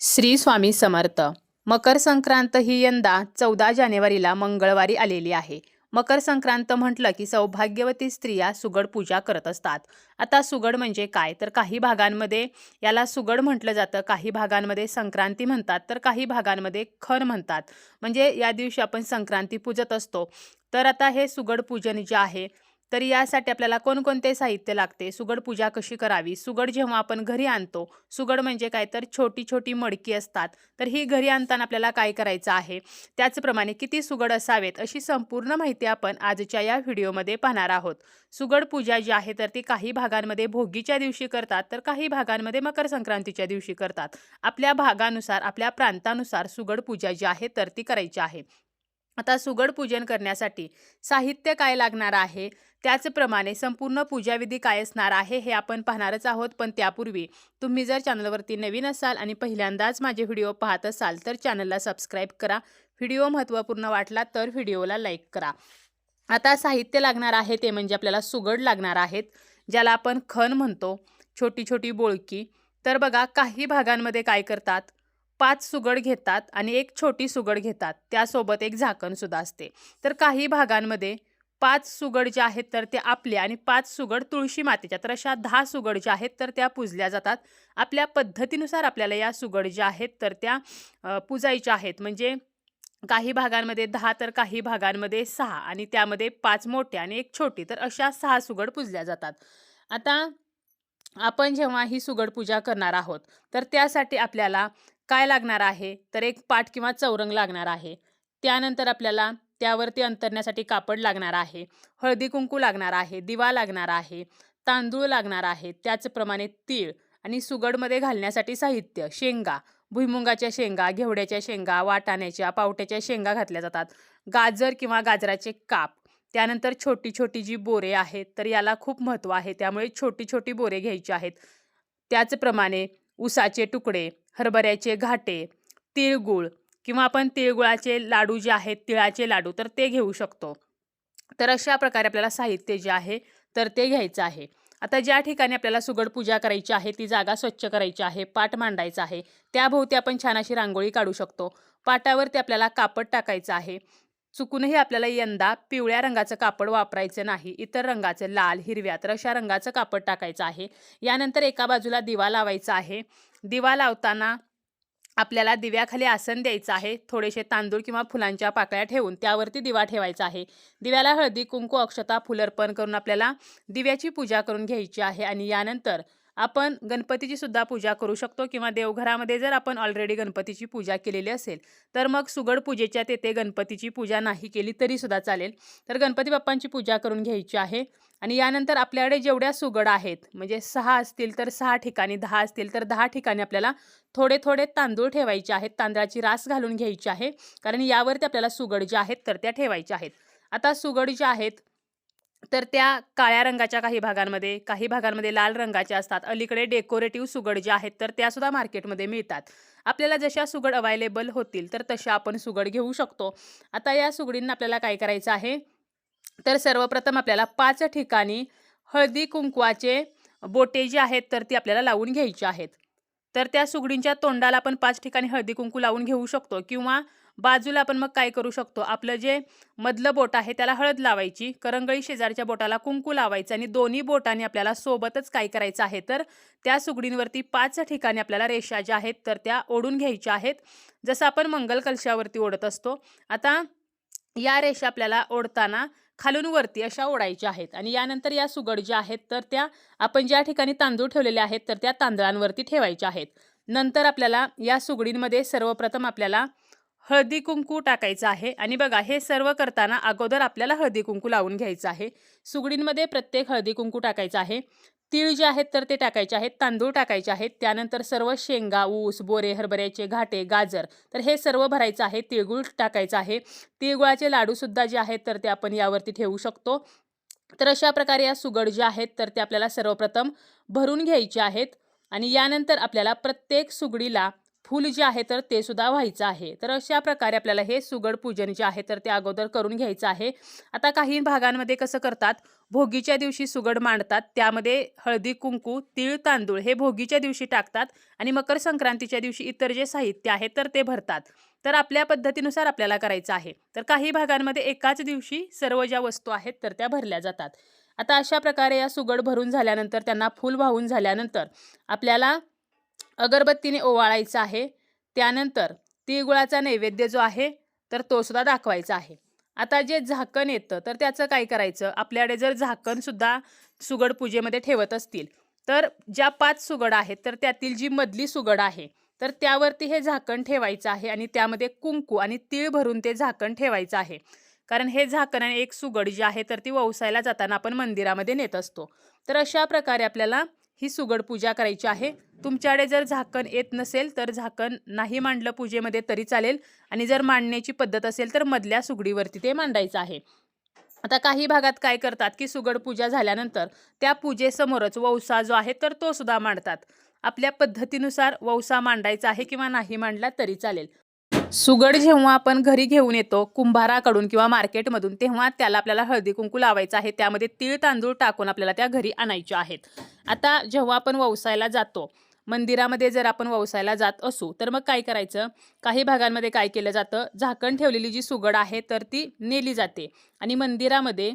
श्री स्वामी समर्थ. मकर संक्रांत ही यंदा चौदा जानेवारीला मंगळवारी आलेली आहे. मकर संक्रांत म्हटलं की सौभाग्यवती स्त्रिया सुगड पूजा करत असतात. आता सुगड म्हणजे काय? तर काही भागांमध्ये याला सुगड म्हटलं जातं. काही भागांमध्ये संक्रांती म्हणतात तर काही भागांमध्ये खर म्हणतात. म्हणजे या दिवशी आपण संक्रांती पूजत असतो. तर आता हे सुगड पूजन जे आहे तर यासाठी आपल्याला कोणकोणते साहित्य लागते? सुगड पूजा कशी करावी? सुगड जेव्हा आपण घरी आणतो सुगड म्हणजे काय? तर छोटी छोटी मडकी असतात. तर ही घरी आणताना आपल्याला काय करायचं आहे? त्याचप्रमाणे किती सुगड असावेत अशी संपूर्ण माहिती आपण आजच्या या व्हिडिओमध्ये पाहणार आहोत. सुगड पूजा जी आहे तर ती काही भागांमध्ये भोगीच्या दिवशी करतात तर काही भागांमध्ये मकर संक्रांतीच्या दिवशी करतात. आपल्या भागानुसार आपल्या प्रांतानुसार सुगड पूजा जी आहे तर ती करायची आहे. आता सुगड पूजन करण्यासाठी साहित्य काय लागणार आहे? त्याचप्रमाणे संपूर्ण पूजाविधी काय असणार आहे हे आपण पाहणारच आहोत. पण त्यापूर्वी तुम्ही जर चॅनलवरती नवीन असाल आणि पहिल्यांदाच माझे व्हिडिओ पाहत असाल तर चॅनलला सबस्क्राईब करा. व्हिडिओ महत्त्वपूर्ण वाटला तर व्हिडिओला लाईक करा. आता साहित्य लागणार आहे ते म्हणजे आपल्याला सुगड लागणार आहेत ज्याला आपण खण म्हणतो. छोटी छोटी बोळकी. तर बघा काही भागांमध्ये काय करतात? पाच सुगड घेतात आणि एक छोटी सुगड घेतात. त्यासोबत एक झाकणसुद्धा असते. तर काही भागांमध्ये पाच सुगड ज्या आहेत तर ते आपल्या आणि पाच सुगड तुळशी मातेच्या. तर अशा दहा सुगड ज्या आहेत तर त्या पूजल्या जातात. आपल्या पद्धतीनुसार आपल्याला या सुगड ज्या आहेत तर त्या पूजायच्या आहेत. म्हणजे काही भागांमध्ये दहा तर काही भागांमध्ये सहा आणि त्यामध्ये पाच मोठ्या आणि एक छोटी. तर अशा सहा सुगड पूजल्या जातात. आता आपण जेव्हा ही सुगड पूजा करणार आहोत तर त्यासाठी आपल्याला काय लागणार आहे? तर एक पाट किंवा चौरंग लागणार आहे. त्यानंतर आपल्याला त्यावरती अंतरण्यासाठी कापड लागणार आहे. हळदी कुंकू लागणार आहे. दिवा लागणार आहे. तांदूळ लागणार आहे. त्याचप्रमाणे तीळ आणि सुगडमध्ये घालण्यासाठी साहित्य शेंगा भुईमुगाच्या शेंगा घेवड्याच्या शेंगा वाटाण्याच्या पावट्याच्या शेंगा घातल्या जातात. गाजर किंवा गाजराचे काप. त्यानंतर छोटी छोटी जी बोरे आहेत तर याला खूप महत्त्व आहे. त्यामुळे छोटी छोटी बोरे घ्यायची आहेत. त्याचप्रमाणे ऊसाचे तुकडे हरभऱ्याचे घाटे तिळगुळ किंवा आपण तिळगुळाचे लाडू जे आहेत तिळाचे लाडू तर ते घेऊ शकतो. तर अशा प्रकारे आपल्याला साहित्य जे आहे तर ते घ्यायचं आहे. आता ज्या ठिकाणी आपल्याला सुगड पूजा करायची आहे ती जागा स्वच्छ करायची आहे पाट मांडायचा आहे त्याभोवती आपण छान अशी रांगोळी काढू शकतो. पाटावरती आपल्याला कापड टाकायचं आहे. चुकूनही आपल्याला यंदा पिवळ्या रंगाचं कापड वापरायचं नाही. इतर रंगाचं लाल हिरव्या तर अशा रंगाचं कापड टाकायचं आहे. यानंतर एका बाजूला दिवा लावायचा आहे. दिवा लावताना आपल्याला दिव्याखाली आसन द्यायचं आहे. थोडेसे तांदूळ किंवा फुलांच्या पाकळ्या ठेवून त्यावरती दिवा ठेवायचा आहे. दिव्याला हळदी कुंकू अक्षता फुलर्पण करून आपल्याला दिव्याची पूजा करून घ्यायची आहे आणि यानंतर आपण गणपतीची सुद्धा पूजा करू शकतो किंवा देवघरामध्ये जर आपण ऑलरेडी गणपतीची पूजा केलेली असेल तर मग सुगड पूजेच्या तेथे गणपतीची पूजा नाही केली तरी सुद्धा चालेल. तर गणपती बाप्पांची पूजा करून घ्यायची आहे. आणि यानंतर आपल्याकडे जेवढ्या सुगड आहेत म्हणजे सहा असतील तर सहा ठिकाणी दहा असतील तर दहा ठिकाणी आपल्याला थोडे थोडे तांदूळ ठेवायचे आहेत. तांदळाची रास घालून घ्यायची आहे. कारण यावरती आपल्याला सुगड ज्या आहेत तर त्या ठेवायच्या आहेत. आता सुगड ज्या आहेत तर त्या काळ्या रंगाच्या काही भागांमध्ये काही भागांमध्ये लाल रंगाच्या असतात. अलीकडे डेकोरेटिव्ह सुगड ज्या आहेत तर त्या सुद्धा मार्केटमध्ये मिळतात. आपल्याला जशा सुगड अवायलेबल होतील तर तशा आपण सुगड घेऊ शकतो. आता या सुगडींना आपल्याला काय करायचं आहे? तर सर्वप्रथम आपल्याला पाच ठिकाणी हळदी कुंकवाचे बोटे जे आहेत तर ती आपल्याला लावून घ्यायची आहेत. तर त्या सुगडींच्या तोंडाला आपण पाच ठिकाणी हळदी कुंकू लावून घेऊ शकतो किंवा बाजूला आपण मग काय करू शकतो? आपलं जे मधलं बोट आहे त्याला हळद लावायची करंगळी शेजारच्या बोटाला कुंकू लावायचं आणि दोन्ही बोटांनी आपल्याला सोबतच काय करायचं आहे तर त्या सुगडींवरती पाच ठिकाणी आपल्याला रेषा ज्या आहेत तर त्या ओढून घ्यायच्या आहेत. जसं आपण मंगल कलशावरती ओढत असतो आता या रेषा आपल्याला ओढताना खालून वरती अशा ओढायच्या आहेत आणि यानंतर या सुगड ज्या आहेत तर त्या आपण ज्या ठिकाणी तांदूळ ठेवलेले आहेत तर त्या तांदळांवरती ठेवायच्या आहेत. नंतर आपल्याला या सुगडींमध्ये सर्वप्रथम आपल्याला हळदी कुंकू टाकायचं आहे. आणि बघा हे सर्व करताना अगोदर आपल्याला हळदी कुंकू लावून घ्यायचं आहे. सुगडींमध्ये प्रत्येक हळदी कुंकू टाकायचं आहे. तीळ जे आहेत तर ते टाकायचे आहेत. तांदूळ टाकायचे आहेत. त्यानंतर सर्व शेंगा ऊस बोरे हरभऱ्याचे घाटे गाजर तर हे सर्व भरायचं आहे. तिळगुळ टाकायचं आहे. तिळगुळाचे लाडूसुद्धा जे आहेत तर ते आपण यावरती ठेवू शकतो. तर अशा प्रकारे या सुगड ज्या आहेत तर ते आपल्याला सर्वप्रथम भरून घ्यायचे आहेत. आणि यानंतर आपल्याला प्रत्येक सुगडीला फूल जे आहे तर ते सुद्धा व्हायचं आहे. तर अशा प्रकारे आपल्याला हे सुगड पूजन जे आहे तर ते अगोदर करून घ्यायचं आहे. आता काही भागांमध्ये कसं करतात? भोगीच्या दिवशी सुगड मांडतात. त्यामध्ये हळदी कुंकू तीळ तांदूळ हे भोगीच्या दिवशी टाकतात आणि मकर संक्रांतीच्या दिवशी इतर जे साहित्य आहे तर ते भरतात. तर आपल्या पद्धतीनुसार आपल्याला करायचं आहे. तर काही भागांमध्ये एकाच दिवशी सर्व ज्या वस्तू आहेत तर त्या भरल्या जातात. आता अशा प्रकारे या सुगड भरून झाल्यानंतर त्यांना फूल वाहून झाल्यानंतर आपल्याला अगरबत्तीने ओवाळायचं आहे. त्यानंतर तिळगुळाचा नैवेद्य जो आहे तर तो सुद्धा दाखवायचा आहे. आता जे झाकण येतं तर त्याचं काय करायचं? आपल्याकडे जर झाकणसुद्धा सुगड पूजेमध्ये ठेवत असतील तर ज्या पाच सुगड आहेत तर त्यातील जी मधली सुगड आहे तर त्यावरती हे झाकण ठेवायचं आहे आणि त्यामध्ये कुंकू आणि तीळ भरून ते झाकण ठेवायचं आहे. कारण हे झाकण आणि एक सुगड जी आहे तर ती ववसायला जाताना आपण मंदिरामध्ये नेत असतो. तर अशा प्रकारे आपल्याला ही सुगड पूजा करायची आहे. तुमच्याकडे जर झाकण येत नसेल तर झाकण नाही मांडलं पूजेमध्ये तरी चालेल. आणि जर मांडण्याची पद्धत असेल तर मधल्या सुगडीवरती ते मांडायचं आहे. आता काही भागात काय करतात की सुगड पूजा झाल्यानंतर त्या पूजेसमोरच वौसा जो आहे तर तो सुद्धा मांडतात. आपल्या पद्धतीनुसार वौसा मांडायचा आहे किंवा नाही मांडला तरी चालेल. सुगड जेव्हा आपण घरी घेऊन येतो कुंभाराकडून किंवा मार्केटमधून तेव्हा त्याला आपल्याला हळदी कुंकू लावायचं आहे. त्यामध्ये तीळ तांदूळ टाकून आपल्याला त्या घरी आणायच्या आहेत. आता जेव्हा आपण व्यवसायाला जातो मंदिरामध्ये जर आपण व्यवसायाला जात असू तर मग काय करायचं? काही भागांमध्ये काय केलं जातं? झाकण ठेवलेली जी सुगड आहे तर ती नेली जाते. आणि मंदिरामध्ये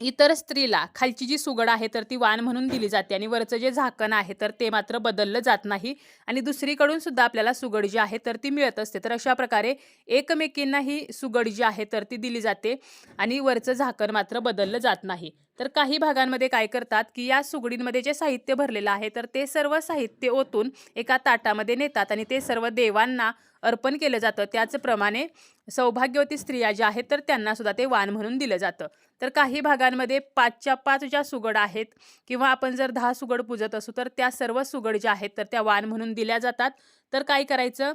इतर स्त्रीला खालची जी सुगड आहे तर ती वाण म्हणून दिली जाते. आणि वरचं जे झाकण आहे तर ते मात्र बदललं जात नाही. आणि दुसरीकडून सुद्धा आपल्याला सुगड जी आहे तर ती मिळत असते. तर अशा प्रकारे एकमेकींना ही सुगड जी आहे तर ती दिली जाते. आणि वरचं झाकण मात्र बदललं जात नाही. तर काही भागांमध्ये काय करतात की या सुगडींमध्ये जे साहित्य भरलेलं आहे तर ते सर्व साहित्य ओतून एका ताटामध्ये नेतात आणि ते सर्व देवांना अर्पण केलं जातं. त्याचप्रमाणे सौभाग्यवती स्त्रिया ज्या आहेत तर त्यांना सुद्धा ते वाण म्हणून दिलं जातं. तर काही भागांमध्ये पाचच्या पाच ज्या सुगड आहेत किंवा आपण जर दहा सुगड पूजत असू तर त्या सर्व सुगड ज्या आहेत तर त्या वाण म्हणून दिल्या जातात. तर काय करायचं?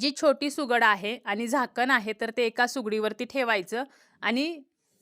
जी छोटी सुगड आहे आणि झाकण आहे तर ते एका सुगडीवरती ठेवायचं आणि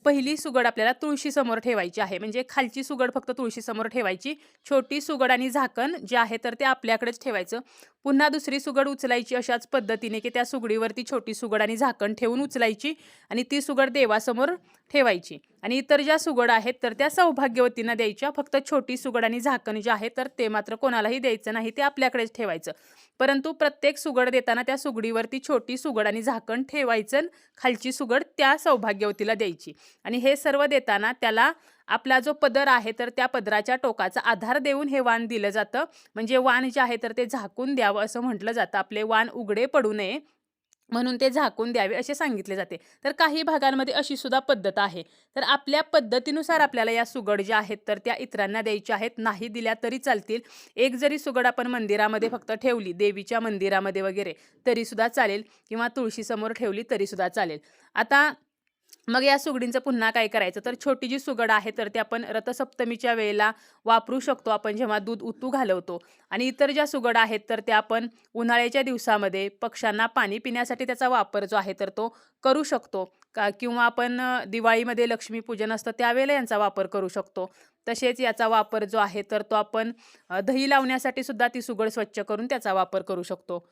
पहिली सुगड आपल्याला तुळशीसमोर ठेवायची आहे. म्हणजे खालची सुगड फक्त तुळशीसमोर ठेवायची. छोटी सुगड आणि झाकण जे आहे तर ते आपल्याकडेच ठेवायचं. पुन्हा दुसरी सुगड उचलायची अशाच पद्धतीने की त्या सुगडीवरती छोटी सुगड आणि झाकण ठेवून उचलायची आणि ती सुगड देवासमोर ठेवायची. आणि इतर ज्या सुगड आहेत तर त्या सौभाग्यवतींना द्यायच्या. फक्त छोटी सुगड आणि झाकण जे आहे तर ते मात्र कोणालाही द्यायचं नाही ते आपल्याकडेच ठेवायचं. परंतु प्रत्येक सुगड देताना त्या सुगडीवरती छोटी सुगड आणि झाकण ठेवायचं आणि खालची सुगड त्या सौभाग्यवतीला द्यायची. आणि हे सर्व देताना त्याला आपला जो पदर आहे तर त्या पदराच्या टोकाचा आधार देऊन हे वाण दिलं जातं. म्हणजे वाण जे आहे तर ते झाकून द्यावं असं म्हटलं जातं. आपले वाण उघडे पडू नये म्हणून ते झाकून द्यावे असे सांगितले जाते. तर काही भागांमध्ये अशी सुद्धा पद्धत आहे. तर आपल्या पद्धतीनुसार आपल्याला या सुगड ज्या आहेत तर त्या इतरांना द्यायच्या आहेत. नाही दिल्या तरी चालतील. एक जरी सुगड आपण मंदिरामध्ये फक्त ठेवली देवीच्या मंदिरामध्ये वगैरे तरीसुद्धा चालेल. किंवा तुळशीसमोर ठेवली तरीसुद्धा चालेल. आता मग या सुगडींचं पुन्हा काय करायचं? तर छोटी जी सुगड आहे तर ती आपण रथसप्तमीच्या वेळेला वापरू शकतो. आपण जेव्हा दूध उतू घालवतो. आणि इतर ज्या सुगड आहेत तर त्या आपण उन्हाळ्याच्या दिवसामध्ये पक्ष्यांना पाणी पिण्यासाठी त्याचा वापर जो आहे तर तो करू शकतो. का किंवा आपण दिवाळीमध्ये लक्ष्मीपूजन असतं त्यावेळेला यांचा वापर करू शकतो. तसेच याचा वापर जो आहे तर तो आपण दही लावण्यासाठी सुद्धा ती सुगड स्वच्छ करून त्याचा वापर करू शकतो.